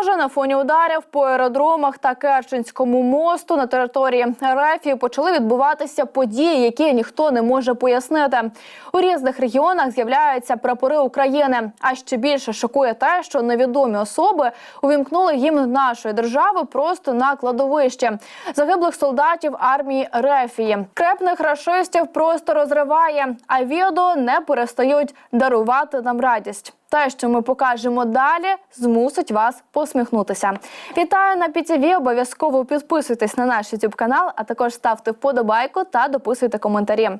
Схоже, на фоні ударів по аеродромах та Керченському мосту на території РФ почали відбуватися події, які ніхто не може пояснити. У різних регіонах з'являються прапори України. А ще більше шокує те, що невідомі особи увімкнули гімн нашої держави просто на кладовище загиблих солдатів армії Рефії. Крепних рашистів просто розриває, а відео не перестають дарувати нам радість. Те, що ми покажемо далі, змусить вас посміхнутися. Вітаю на PTV, Обов'язково підписуйтесь на наш YouTube канал, а також ставте вподобайку та дописуйте коментарі.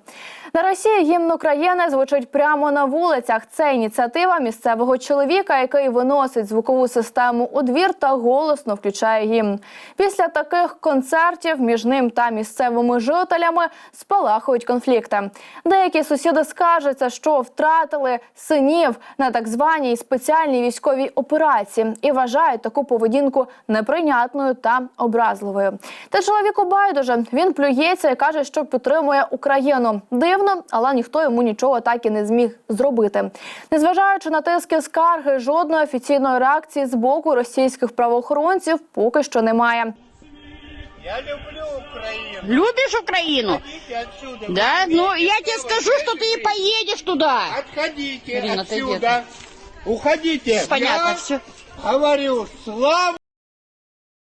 На Росії гімн України звучить прямо на вулицях. Це ініціатива місцевого чоловіка, який виносить звукову систему у двір та голосно включає гімн. Після таких концертів між ним та місцевими жителями спалахують конфлікти. Деякі сусіди скаржаться, що втратили синів на так званій спеціальній військовій операції і вважають таку поведінку неприйнятною та образливою. Та чоловіку байдуже він плюється і каже, що підтримує Україну. Дивно, але ніхто йому нічого так і не зміг зробити. Незважаючи на тиски скарги, жодної офіційної реакції з боку російських правоохоронців поки що немає. Я люблю Украину. Любишь Украину? Отходите отсюда. Да? Вы Ну, имеете я тебе право скажу, что ты и территории. поедешь туда. Отходите Ирина, ты отсюда. Уходите. Понятно Я все. говорю, слава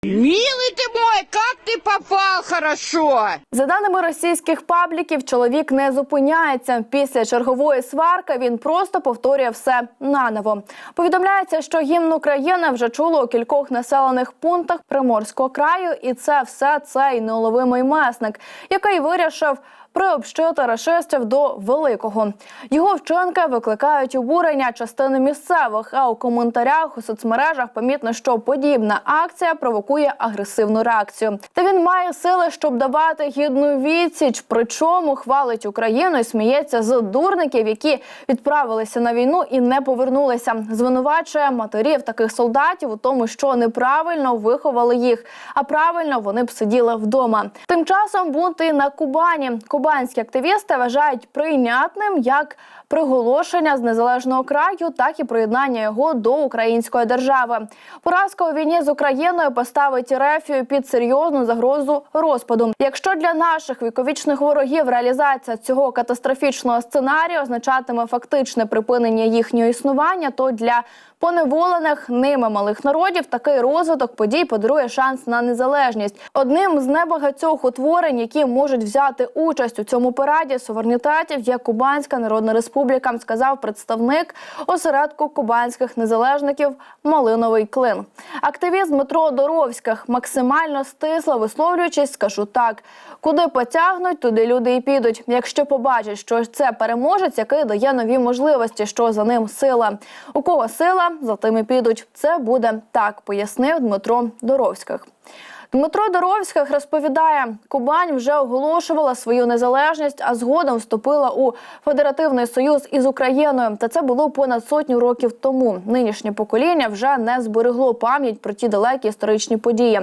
Милый ты мой, как ты попал хорошо. За даними російських пабліків, чоловік не зупиняється. Після чергової сварки він просто повторює все наново. Повідомляється, що гімн України вже чуло у кількох населених пунктах Приморського краю, і це все цей неуловимий месник, який вирішив приобщити рашистів до великого. Його вчинки викликають обурення частини місцевих. А у коментарях у соцмережах помітно, що подібна акція провокує агресивну реакцію. Та він має сили, щоб давати гідну відсіч. Причому хвалить Україну і сміється з дурників, які відправилися на війну і не повернулися. Звинувачує матерів таких солдатів у тому, що неправильно виховали їх, а правильно вони б сиділи вдома. Тим часом бунти на Кубані. Кубанські активісти вважають прийнятним як приголошення з незалежного краю, так і приєднання його до української держави. Поразка у війні з Україною поставить Рефію під серйозну загрозу розпаду. Якщо для наших віковічних ворогів реалізація цього катастрофічного сценарію означатиме фактичне припинення їхнього існування, то для поневолених ними малих народів такий розвиток подій подарує шанс на незалежність. Одним з небагатьох утворень, які можуть взяти участь у цьому параді суверенітетів, є Кубанська Народна Республіка, сказав представник осередку кубанських незалежників Малиновий Клин. Активіст Дмитро Доровських максимально стисло висловлюючись, скажу так: куди потягнуть, туди люди і підуть. Якщо побачать, що це переможець, який дає нові можливості, що за ним сила. У кого сила, за тим і підуть. Це буде так, пояснив Дмитро Доровських. Дмитро Доровських розповідає, Кубань вже оголошувала свою незалежність, а згодом вступила у федеративний союз із Україною. Та це було понад сотню років тому. Нинішнє покоління вже не зберегло пам'ять про ті далекі історичні події.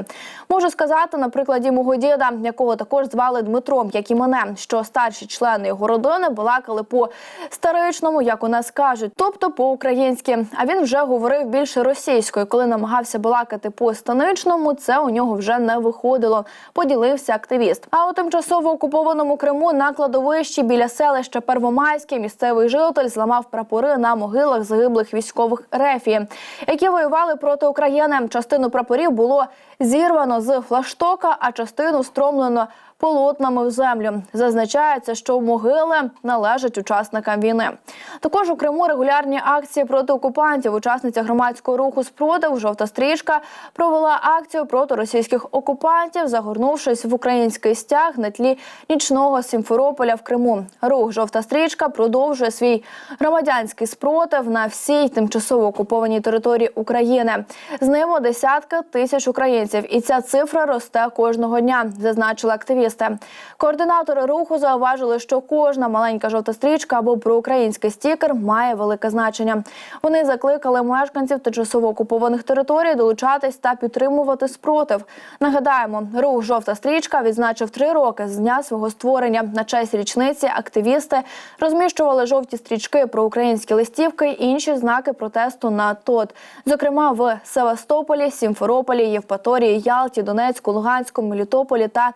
Можу сказати на прикладі мого діда, якого також звали Дмитро, як і мене, що старші члени його родини балакали по старичному, як у нас кажуть, тобто по-українськи. А він вже говорив більше російською. Коли намагався балакати по станичному, це у нього вже не виходило. Поділився активіст. А у тимчасово окупованому Криму на кладовищі біля селища Первомайське місцевий житель зламав прапори на могилах загиблих військових рефі, які воювали проти України. Частину прапорів було зірвано з флаштока, а частину стромлено полотнами в землю. Зазначається, що могили належать учасникам війни. Також у Криму регулярні акції проти окупантів. Учасниця громадського руху спротив жовта стрічка провела акцію проти російських окупантів, загорнувшись в український стяг на тлі нічного Сімферополя в Криму. Рух жовта стрічка продовжує свій громадянський спротив на всій тимчасово окупованій території України. З ними десятки тисяч українців, і ця цифра росте кожного дня, зазначила активістка. Активісти. Координатори руху зауважили, що кожна маленька жовта стрічка або проукраїнський стікер має велике значення. Вони закликали мешканців тимчасово окупованих територій долучатись та підтримувати спротив. Нагадаємо, рух жовта стрічка відзначив три роки з дня свого створення. На честь річниці активісти розміщували жовті стрічки про українські листівки і інші знаки протесту на ТОТ, зокрема в Севастополі, Сімферополі, Євпаторії, Ялті, Донецьку, Луганську, Мелітополі та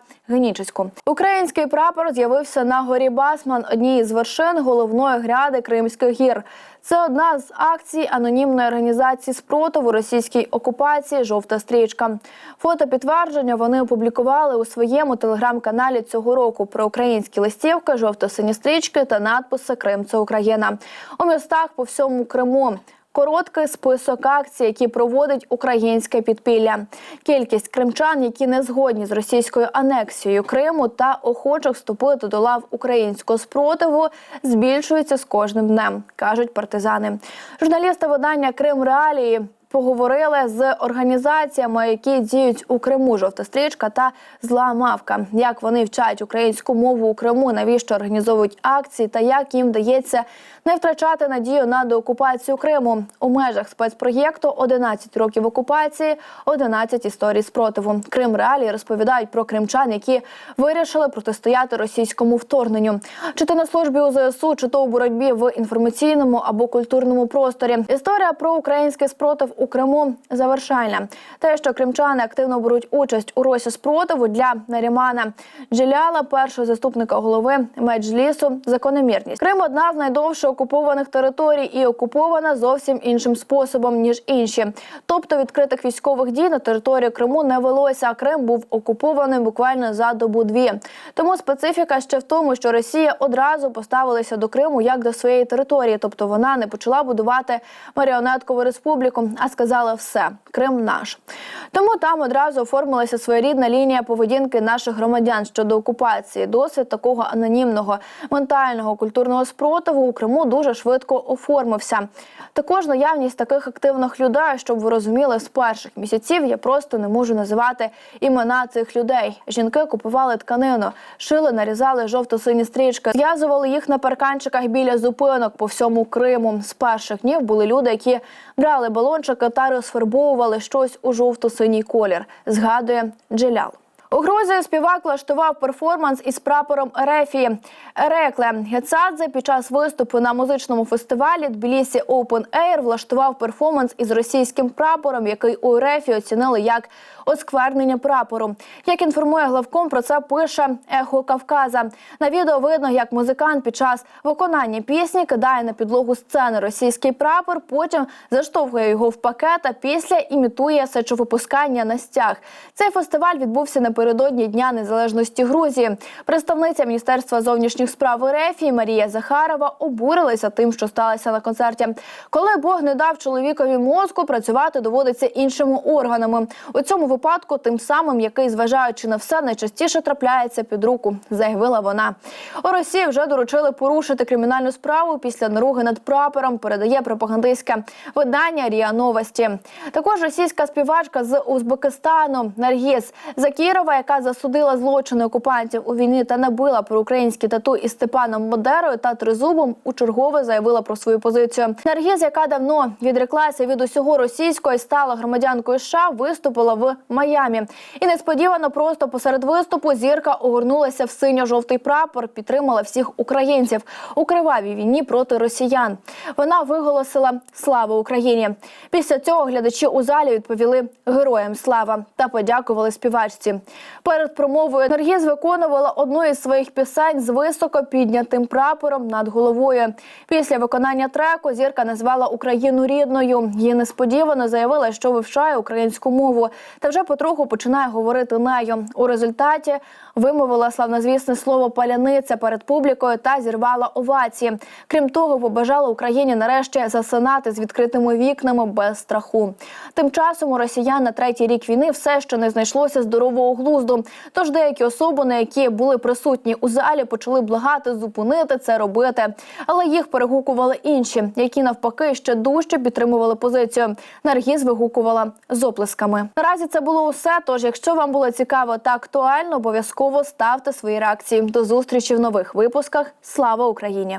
Генічеську. Український прапор з'явився на горі Басман, одній із вершин головної гряди Кримських гір. Це одна з акцій анонімної організації спротиву російській окупації Жовта стрічка. Фото підтвердження вони опублікували у своєму телеграм-каналі цього року про українські листівки, жовто-сині стрічки та надписи Крим це Україна у містах по всьому Криму. Короткий список акцій, які проводить українське підпілля. Кількість кримчан, які не згодні з російською анексією Криму та охочих вступити до лав українського спротиву, збільшується з кожним днем, кажуть партизани. Журналісти видання Крим Реалії. Поговорили з організаціями, які діють у Криму жовта стрічка та зла мавка. Як вони вчать українську мову у Криму, навіщо організовують акції та як їм вдається не втрачати надію на деокупацію Криму у межах спецпроєкту «11 років окупації, 11 історій спротиву. Крим реалії розповідають про кримчан, які вирішили протистояти російському вторгненню, чи то на службі у ЗСУ, чи то у боротьбі в інформаційному або культурному просторі. Історія про український спротив у Криму завершальна. Те, що кримчани активно беруть участь у росі спротиву для Нарімана Джиляла, першого заступника голови Меджлісу, закономірність. Крим одна з найдовше окупованих територій і окупована зовсім іншим способом ніж інші. Тобто відкритих військових дій на території Криму не велося. а Крим був окупований буквально за добу дві. Тому специфіка ще в тому, що Росія одразу поставилася до Криму як до своєї території, тобто вона не почала будувати маріонеткову республіку, а сказала все Крим наш. Тому там одразу оформилася своєрідна лінія поведінки наших громадян щодо окупації. Досвід такого анонімного ментального культурного спротиву у Криму дуже швидко оформився. Також наявність таких активних людей, щоб ви розуміли, з перших місяців я просто не можу називати імена цих людей. Жінки купували тканину, шили, нарізали жовто-сині стрічки, зв'язували їх на парканчиках біля зупинок по всьому Криму. З перших днів були люди, які брали балончики та сфарбовували щось у жовто-синій колір. Згадує Джелял. У Грузії співак влаштував перформанс із прапором Ерефії. Ерекле Гецадзе під час виступу на музичному фестивалі Тбілісі Open Air влаштував перформанс із російським прапором, який у Ерефі оцінили як осквернення прапору. Як інформує главком, про це пише Ехо Кавказа. На відео видно, як музикант під час виконання пісні кидає на підлогу сцени російський прапор, потім заштовхує його в пакет, а після імітує сечовипускання на стяг. Цей фестиваль відбувся напередодні Дня Незалежності Грузії. Представниця Міністерства зовнішніх справ РФ Марія Захарова обурилася тим, що сталося на концерті. Коли Бог не дав чоловікові мозку, працювати доводиться іншими органами. У цьому випадку, тим самим, який, зважаючи на все, найчастіше трапляється під руку, заявила вона. У Росії вже доручили порушити кримінальну справу після наруги над прапором. Передає пропагандистське видання Ріа Новості. Також російська співачка з Узбекистану Наргіз Закірова, яка засудила злочини окупантів у війні та набила про українські тату із Степаном Модерою та Тризубом, у чергове заявила про свою позицію. Наргіз, яка давно відреклася від усього російського і стала громадянкою США, виступила в Майамі. І несподівано просто посеред виступу зірка огорнулася в синьо-жовтий прапор, підтримала всіх українців у кривавій війні проти росіян. Вона виголосила Слава Україні. Після цього глядачі у залі відповіли Героям слава та подякували співачці. Перед промовою Наргіз виконувала одну із своїх пісень з високо піднятим прапором над головою. Після виконання треку зірка назвала Україну рідною. Її несподівано заявила, що вивчає українську мову, та вже потроху починає говорити нею. У результаті вимовила славнозвісне слово паляниця перед публікою та зірвала овації. Крім того, побажала Україні нарешті засинати з відкритими вікнами без страху. Тим часом у росіян на третій рік війни все ще не знайшлося здорового глузду. Тож деякі особи, на які були присутні у залі, почали благати зупинити це робити. Але їх перегукували інші, які навпаки ще дужче підтримували позицію. Наргіз вигукувала з оплесками. Наразі це було усе. Тож, якщо вам було цікаво та актуально, обов'язково ставте свої реакції. До зустрічі в нових випусках. Слава Україні!